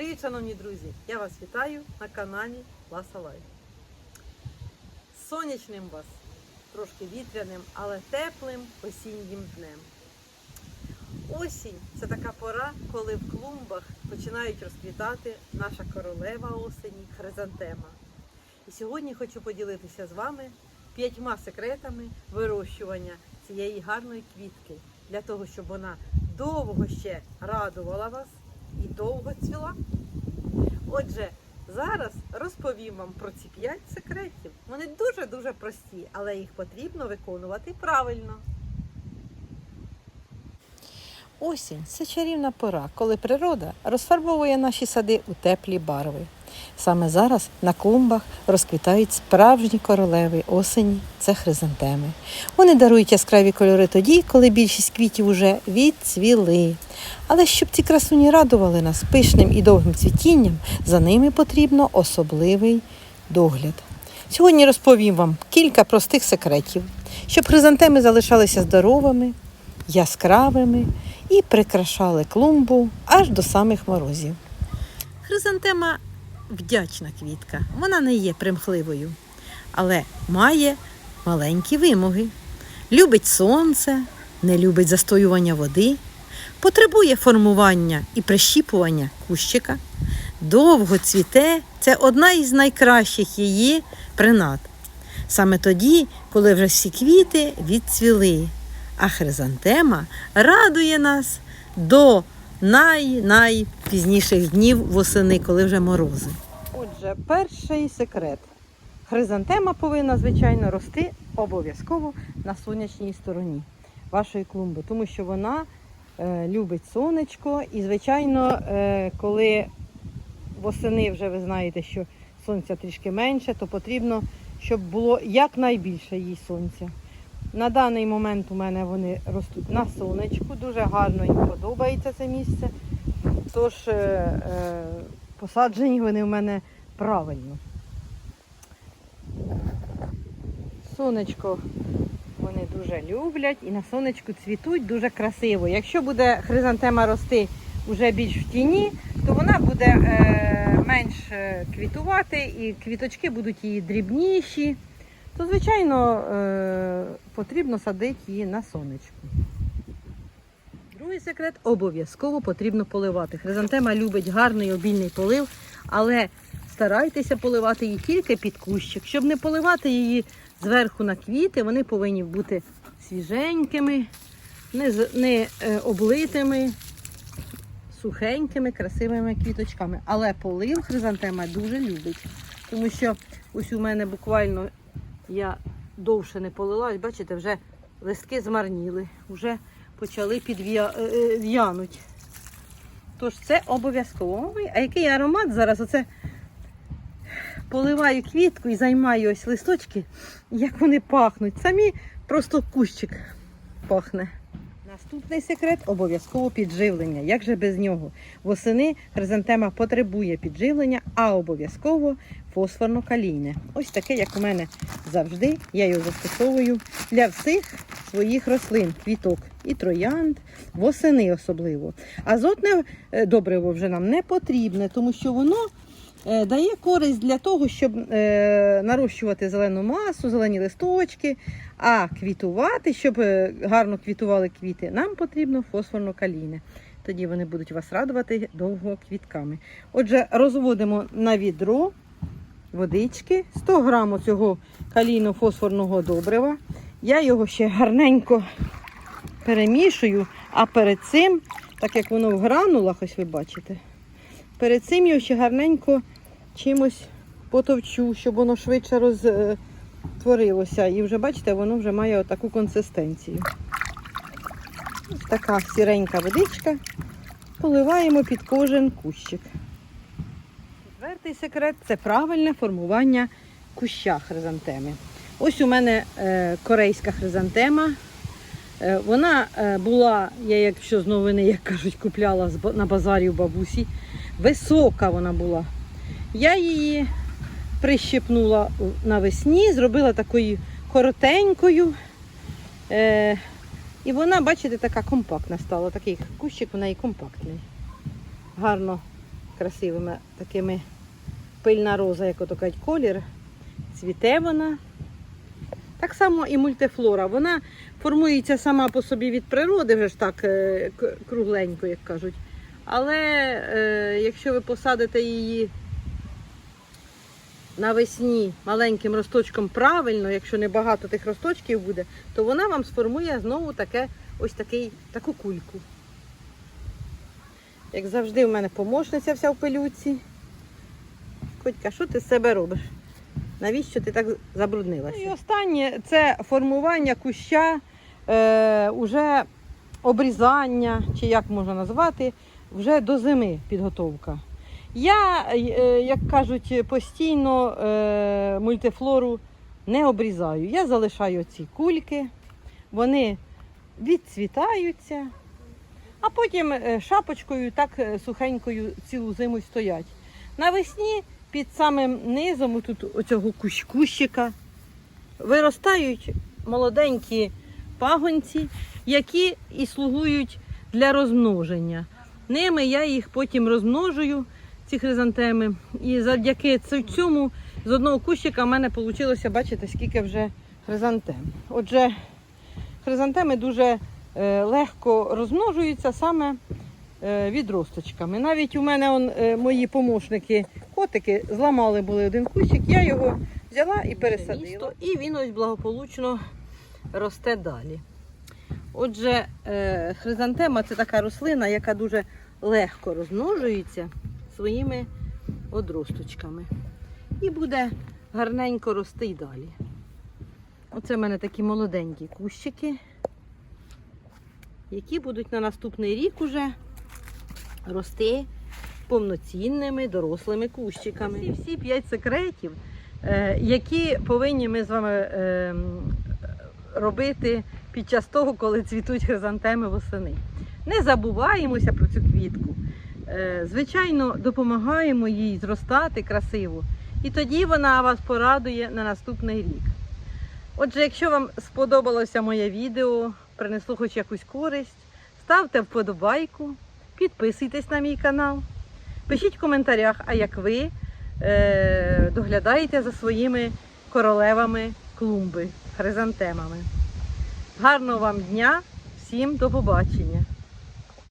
Привіт, шановні друзі! Я вас вітаю на каналі Ласа Лайф. Сонячним вас, трошки вітряним, але теплим осіннім днем. Осінь це така пора, коли в клумбах починають розквітати наша королева осені хризантема. І сьогодні хочу поділитися з вами п'ятьма секретами вирощування цієї гарної квітки для того, щоб вона довго ще радувала вас і довго цвіла. Отже, зараз розповім вам про ці п'ять секретів. Вони дуже-дуже прості, але їх потрібно виконувати правильно. Осінь це чарівна пора, коли природа розфарбовує наші сади у теплі барви. Саме зараз на клумбах розквітають справжні королеви осені це хризантеми. Вони дарують яскраві кольори тоді, коли більшість квітів уже відцвіли. Але щоб ці красуні радували нас пишним і довгим цвітінням, за ними потрібно особливий догляд. Сьогодні розповім вам кілька простих секретів, щоб хризантеми залишалися здоровими, яскравими і прикрашали клумбу аж до самих морозів. Хризантема вдячна квітка. Вона не є примхливою, але має маленькі вимоги. Любить сонце, не любить застоювання води, потребує формування і прищіпування кущика. Довго цвіте це одна із найкращих її принад. Саме тоді, коли вже всі квіти відцвіли, а хризантема радує нас до най-найпізніших днів восени, коли вже морози. Отже, перший секрет. Хризантема повинна, звичайно, рости обов'язково на сонячній стороні вашої клумби, тому що вона е, любить сонечко. І, звичайно, е, коли восени вже ви знаєте, що сонця трішки менше, то потрібно, щоб було якнайбільше їй сонця. На даний момент у мене вони ростуть на сонечку, дуже гарно їм подобається це місце. Тож е, е, посаджені вони в мене правильно. Сонечко вони дуже люблять і на сонечку цвітуть дуже красиво. Якщо буде хризантема рости вже більш в тіні, то вона буде е, менш е, квітувати і квіточки будуть її дрібніші. То, звичайно, е, потрібно садити її на сонечку. Другий секрет обов'язково потрібно поливати. Хризантема любить гарний обільний полив, але старайтеся поливати її тільки під кущик. Щоб не поливати її зверху на квіти, вони повинні бути свіженькими, не, не е, облитими, сухенькими, красивими квіточками. Але полив хризантема дуже любить. Тому що ось у мене буквально я довше не полилась, бачите, вже листки змарніли, вже почали підв'януть. Тож це обов'язково. А який аромат зараз? Оце поливаю квітку і займаю ось листочки, як вони пахнуть. Самі просто кущик пахне. Наступний секрет обов'язково підживлення. Як же без нього? Восени хризантема потребує підживлення, а обов'язково фосфорно-калійне. Ось таке, як у мене завжди. Я його застосовую для всіх своїх рослин, квіток і троянд, восени особливо. Азотне е, добриво вже нам не потрібне, тому що воно дає користь для того, щоб е, нарощувати зелену масу, зелені листочки, а квітувати, щоб е, гарно квітували квіти, нам потрібно фосфорно-калійне. Тоді вони будуть вас радувати довго квітками. Отже, розводимо на відро водички, 100 грамів цього калійно-фосфорного добрива. Я його ще гарненько перемішую, а перед цим, так як воно в гранулах, ось ви бачите, перед цим його ще гарненько чимось потовчу, щоб воно швидше розтворилося. І вже бачите, воно вже має отаку консистенцію. Ось така сіренька водичка. Поливаємо під кожен кущик. Четвертий секрет це правильне формування куща хризантеми. Ось у мене е, корейська хризантема. Е, вона е, була, я якщо з новини, як кажуть, купляла на базарі у бабусі. Висока вона була. Я її прищепнула навесні, зробила такою коротенькою. Е, і вона, бачите, така компактна стала. Такий кущик у неї компактний. Гарно красивими такими пильна роза, як ото кажуть, колір. Цвіте вона. Так само і мультифлора. Вона формується сама по собі від природи, вже ж так е, кругленько, як кажуть. Але е, якщо ви посадите її навесні маленьким росточком правильно, якщо не багато тих росточків буде, то вона вам сформує знову таке, ось такий, таку кульку. Як завжди, в мене помощниця вся в пилюці. Котька, що ти з себе робиш? Навіщо ти так забруднилася? Ну і останнє це формування куща, е, уже обрізання, чи як можна назвати, вже до зими підготовка. Я, е, як кажуть, постійно е, мультифлору не обрізаю. Я залишаю ці кульки, вони відцвітаються, а потім е, шапочкою так е, сухенькою цілу зиму стоять. Навесні під самим низом тут оцього кущ- кущика виростають молоденькі пагонці, які і слугують для розмноження. Ними я їх потім розмножую, ці хризантеми. І завдяки цьому з одного кущика в мене вийшло, бачите, скільки вже хризантем. Отже, хризантеми дуже е, легко розмножуються саме е, відросточками. Навіть у мене он, е, мої помощники, котики, зламали були один кущик, я його взяла і пересадила. І він ось благополучно росте далі. Отже, хризантема це така рослина, яка дуже легко розмножується своїми одросточками. І буде гарненько рости й далі. Оце в мене такі молоденькі кущики, які будуть на наступний рік уже рости повноцінними дорослими кущиками. Ці всі п'ять секретів, е, які повинні ми з вами е, робити під час того, коли цвітуть хризантеми восени. Не забуваємося про цю квітку. Е, Звичайно, допомагаємо їй зростати красиво, і тоді вона вас порадує на наступний рік. Отже, якщо вам сподобалося моє відео, принесло хоч якусь користь, ставте вподобайку, підписуйтесь на мій канал, пишіть в коментарях, а як ви е, доглядаєте за своїми королевами клумби, хризантемами. Гарного вам дня, всім до побачення!